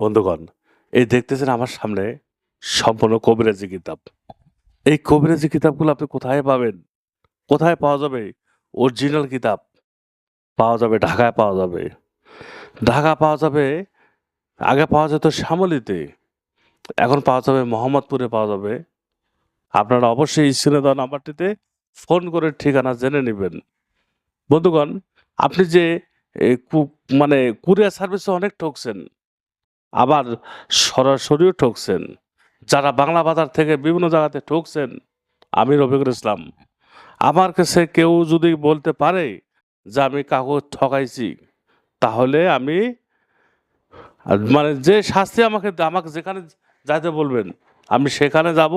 বন্ধুগণ, এই দেখতেছেন আমার সামনে সম্পূর্ণ কবিরাজি কিতাব। এই কবিরাজি কিতাবগুলো আপনি কোথায় পাবেন? কোথায় পাওয়া যাবে? অরিজিনাল কিতাব পাওয়া যাবে, ঢাকায় পাওয়া যাবে। ঢাকা পাওয়া যাবে, আগে পাওয়া যেত শ্যামলিতে, এখন পাওয়া যাবে মোহাম্মদপুরে পাওয়া যাবে। আপনারা অবশ্যই স্ক্রিনে দেওয়া নাম্বারটিতে ফোন করে ঠিকানা জেনে নেবেন। বন্ধুগণ, আপনি যে মানে কুরিয়ার সার্ভিসে অনেক ঠকছেন আবার সরাসরিও ঠকছেন। যারা বাংলা বাজার থেকে বিভিন্ন জায়গাতে ঠকছেন আমি রফিকুল ইসলাম। আমার কাছে কেউ যদি বলতে পারে যে আমি কাগজ ঠকাইছি, তাহলে আমি মানে যে শাস্তি আমাকে আমাকে যেখানে যাইতে বলবেন, আমি সেখানে যাব,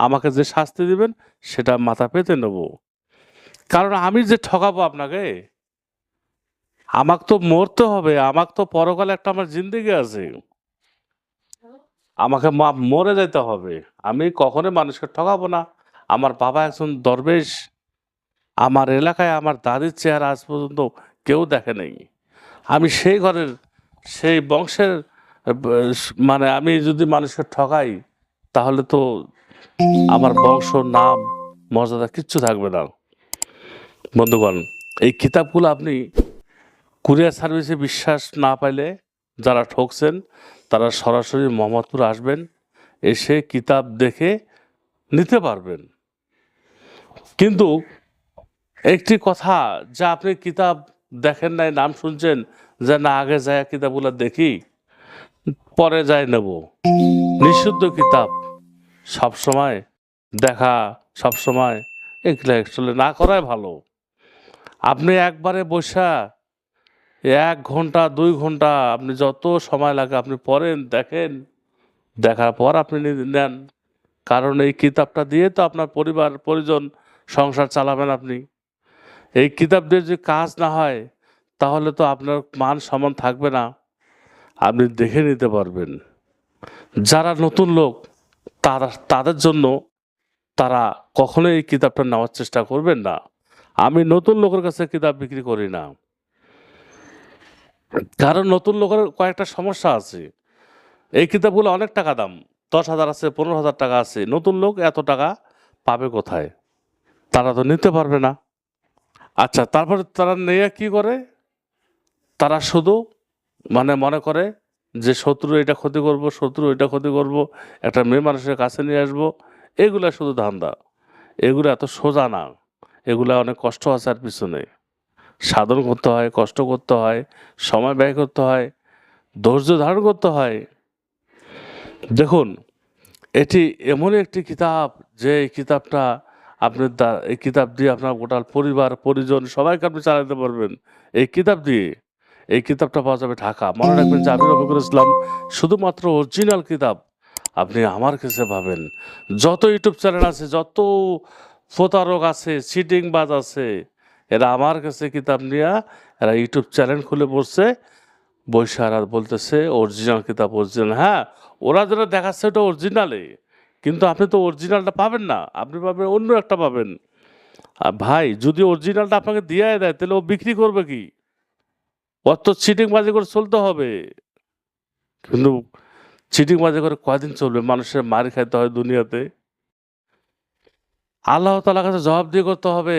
আমাকে যে শাস্তি দিবেন, সেটা মাথা পেতে নেব। কারণ আমি যে ঠকাবো আপনাকে, আমাকে তো মরতে হবে, আমাকে তো পরকালে একটা আমার জিন্দেগি আছে। আমাকে মা- মরে যেতে হবে। আমি কখনোই মানুষকে ঠকাবো না। আমার বাবা একজন দরবেশ। আমার এলাকায় আমার দাদির চেহারা আজ পর্যন্ত কেউ দেখে নেই। আমি সেই ঘরের, সেই বংশের মানে আমি যদি মানুষকে ঠকাই, তাহলে তো আমার বংশ, নাম, মর্যাদা কিচ্ছু থাকবে না। বন্ধুগণ, এই কিতাবগুলো আপনি কুরিয়ার সার্ভিসে বিশ্বাস না পাইলে যারা ঠকছেন তারা সরাসরি মোহাম্মদপুর আসবেন, এসে কিতাব দেখে নিতে পারবেন। কিন্তু একটি কথা, যা আপনি কিতাব দেখেন নাই, নাম শুনছেন, যে না, আগে যায় কিতাবগুলো দেখি, পরে যাই নেব। নিষিদ্ধ কিতাব সবসময় দেখা সবসময় এগুলো অ্যাকচুয়ালি না করাই ভালো। আপনি একবারে বসা এক ঘণ্টা, দুই ঘণ্টা আপনি যত সময় লাগে আপনি পড়েন, দেখেন। দেখার পর আপনি নেন। কারণ এই কিতাবটা দিয়ে তো আপনার পরিবার, পরিজন সংসার চালাবেন আপনি। এই কিতাব দিয়ে যদি কাজ না হয়, তাহলে তো আপনার মান সম্মান থাকবে না। আপনি দেখে নিতে পারবেন। যারা নতুন লোক, তারা, তাদের জন্য তারা কখনোই এই কিতাবটা নেওয়ার চেষ্টা করবেন না। আমি নতুন লোকের কাছে কিতাব বিক্রি করি না। কারণ নতুন লোকের কয়েকটা সমস্যা আছে। এই কিতাবগুলো অনেক টাকা দাম। দশ হাজার আছে, পনেরো হাজার টাকা আছে। নতুন লোক এত টাকা পাবে কোথায়? তারা তো নিতে পারবে না। আচ্ছা তারপরে তারা নিয়ে কি করে? তারা শুধু মানে মনে করে যে শত্রু এটা ক্ষতি করব, শত্রু এটা ক্ষতি করব, একটা মেয়ে মানুষের কাছে নিয়ে আসব। এগুলা শুধু ধান্দা। এগুলো এত সোজা না। এগুলা অনেক কষ্ট আছে আর পিছনে। সাধন করতে হয়, কষ্ট করতে হয়, সময় ব্যয় করতে হয়, ধৈর্য ধারণ করতে হয়। দেখুন, এটি এমনই একটি কিতাব যে এই কিতাবটা আপনি দা- এই কিতাব দিয়ে আপনার গোটা পরিবার, পরিজন সবাইকে আপনি চালাতে পারবেন। এই কিতাব দিয়ে, এই কিতাবটা পাওয়া যাবে ঢাকা। মনে রাখবেন যে আমি রফিকুল ইসলাম শুধুমাত্র অরিজিনাল কিতাব আপনি আমার কাছে পাবেন। যত ইউটিউব চ্যানেল আছে, যত প্রতারক আছে চিটিং বাজ আছে এরা আমার কাছে কিতাব নিয়ে এরা ইউটিউব চ্যানেল খুলে পড়ছে বৈশাখ আর বলতেছে অরিজিনাল কিতাব অরিজিনাল হ্যাঁ ওরা যেটা দেখাচ্ছে ওটা অরিজিনালে কিন্তু আপনি তো অরিজিনালটা পাবেন না, আপনি পাবেন অন্য একটা পাবেন। আর ভাই, যদি অরিজিনালটা আপনাকে দিয়ে দেয়, তাহলে ও বিক্রি করবে কি? অত চিটিং বাজি করে চলতে হবে। কিন্তু চিটিং বাজি করে কয়দিন চলবে? মানুষের মার খাইতে হয় দুনিয়াতে। আল্লাহ তালার কাছে জবাব দিয়ে করতে হবে।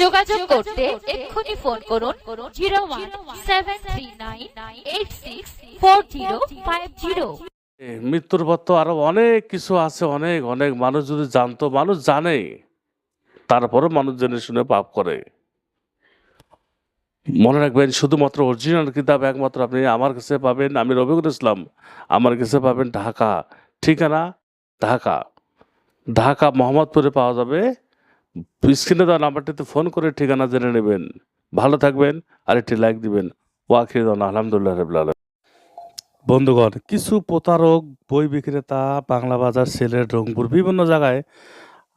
যোগাযোগ করতে এক্ষুনি ফোন করুন zero one seven three nine eight six four zero five zero. মৃত্যুর পর তো আরও অনেক কিছু আছে অনেক অনেক মানুষ যদি জানতো মানুষ জানে তারপরে মানুষ জেনে শুনে পাপ করে। মনে রাখবেন শুধুমাত্র অরিজিনাল কিতাব একমাত্র আপনি আমার কাছে পাবেন আমি রবিকুল ইসলাম আমার কাছে পাবেন ঢাকা। ঠিকানা ঢাকা। ঢাকা, মোহাম্মদপুরে পাওয়া যাবে। স্ক্রিনে দেওয়া নাম্বারটিতে ফোন করে ঠিকানা জেনে নেবেন। ভালো থাকবেন আর একটি লাইক দিবেন। ওয়াকির আলহামদুলিল্লাহ রবিল। বন্ধুগণ, কিছু প্রতারক, বই বিক্রেতা, বাংলা বাজার, সেলের রংপুর, বিভিন্ন জায়গায়